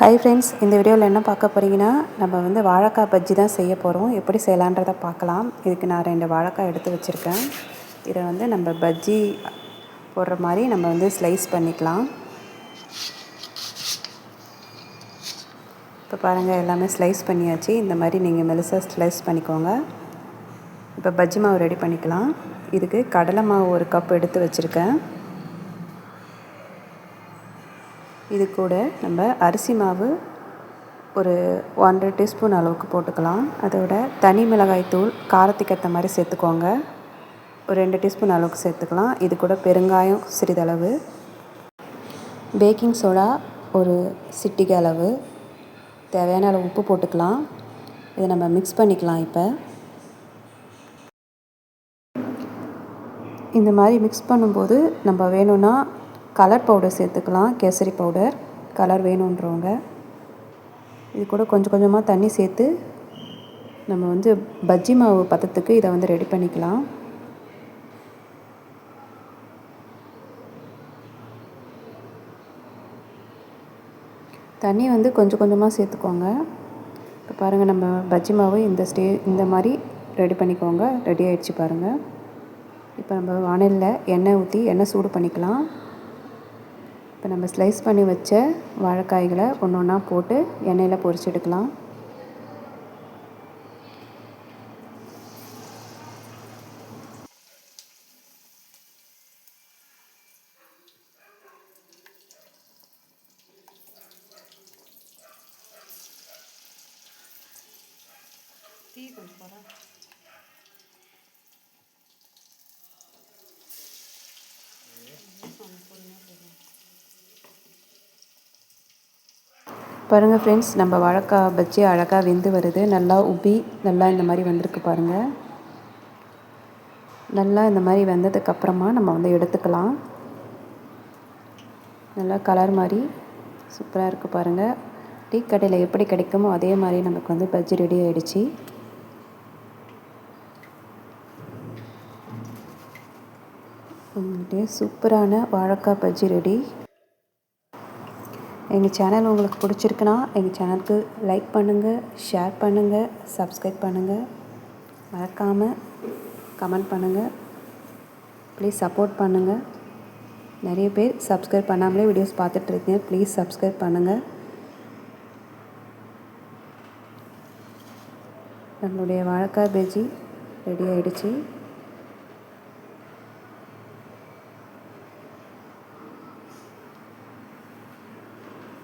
Hi friends இந்த வீடியோவில் என்ன பார்க்க போகிறீங்கன்னா நம்ம வந்து வாழைக்காய் பஜ்ஜி தான் செய்ய போகிறோம் எப்படி செய்யலான்றதை பார்க்கலாம். இதுக்கு நான் ரெண்டு வாழைக்காய் எடுத்து வச்சுருக்கேன். இதை வந்து நம்ம பஜ்ஜி போடுற மாதிரி நம்ம வந்து ஸ்லைஸ் பண்ணிக்கலாம். இப்போ பாருங்கள் எல்லாமே ஸ்லைஸ் பண்ணியாச்சு. இந்த மாதிரி நீங்கள் மெலிசாக ஸ்லைஸ் பண்ணிக்கோங்க. இப்போ பஜ்ஜி மாவு ரெடி பண்ணிக்கலாம். இதுக்கு கடலை மாவு ஒரு கப் எடுத்து வச்சுருக்கேன். இது கூட நம்ம அரிசி மாவு ஒரு ஒன்றரை டீஸ்பூன் அளவுக்கு போட்டுக்கலாம். அதோட தனி மிளகாய் தூள் காரத்துக்கு ஏற்ற மாதிரி சேர்த்துக்கோங்க. ஒரு ரெண்டு டீஸ்பூன் அளவுக்கு சேர்த்துக்கலாம். இது கூட பெருங்காயம் சிறிதளவு. பேக்கிங் சோடா ஒரு சிட்டிகை அளவு. தேவையான அளவு உப்பு போட்டுக்கலாம். இதை நம்ம மிக்ஸ் பண்ணிக்கலாம் இப்போ. இந்த மாதிரி மிக்ஸ் பண்ணும்போது நம்ம வேணும்னா கலர் பவுடர் சேர்த்துக்கலாம். கேசரி பவுடர் கலர் வேணுன்றவங்க. இது கூட கொஞ்சம் கொஞ்சமாக தண்ணி சேர்த்து நம்ம வந்து பஜ்ஜி மாவு பதத்துக்கு இதை வந்து ரெடி பண்ணிக்கலாம். தண்ணி வந்து கொஞ்சம் கொஞ்சமாக சேர்த்துக்கோங்க. இப்போ பாருங்கள் நம்ம பஜ்ஜி மாவு இந்த ஸ்டே இந்த மாதிரி ரெடி பண்ணிக்கோங்க. ரெடி ஆகிடுச்சு பாருங்கள் இப்போ நம்ம வானலில் எண்ணெய் ஊற்றி எண்ணெய் சூடு பண்ணிக்கலாம். இப்போ நம்ம ஸ்லைஸ் பண்ணி வச்ச வாழைக்காய்களை ஒன்று ஒன்றா போட்டு எண்ணெயில் பொரிச்சு எடுக்கலாம். தீ கொஞ்சம் பாருங்கள் ஃப்ரெண்ட்ஸ் நம்ம வாழைக்காய் பஜ்ஜி அழகாக வெந்து வருது. நல்லா உப்பி நல்லா இந்த மாதிரி வந்திருக்கு பாருங்கள் நல்லா இந்த மாதிரி வெந்ததுக்கப்புறமா நம்ம வந்து எடுத்துக்கலாம். நல்லா கலர் மாதிரி சூப்பராக இருக்குது பாருங்கள் டீ கடையில் எப்படி கிடைக்குமோ அதே மாதிரி நமக்கு வந்து பஜ்ஜி ரெடி ஆகிடுச்சு சூப்பரான வாழைக்காய் பஜ்ஜி ரெடி எங்கள் சேனல் உங்களுக்கு பிடிச்சிருக்குன்னா எங்கள் சேனலுக்கு லைக் பண்ணுங்கள் ஷேர் பண்ணுங்கள் சப்ஸ்கிரைப் பண்ணுங்கள் மறக்காமல் கமெண்ட் பண்ணுங்கள் ப்ளீஸ் சப்போர்ட் பண்ணுங்கள் நிறைய பேர் சப்ஸ்கிரைப் பண்ணாமலே வீடியோஸ் பார்த்துட்ருக்கீங்க ப்ளீஸ் சப்ஸ்கிரைப் பண்ணுங்கள் நம்மளுடைய வாழைக்காய் பேஜி ரெடி ஆகிடுச்சு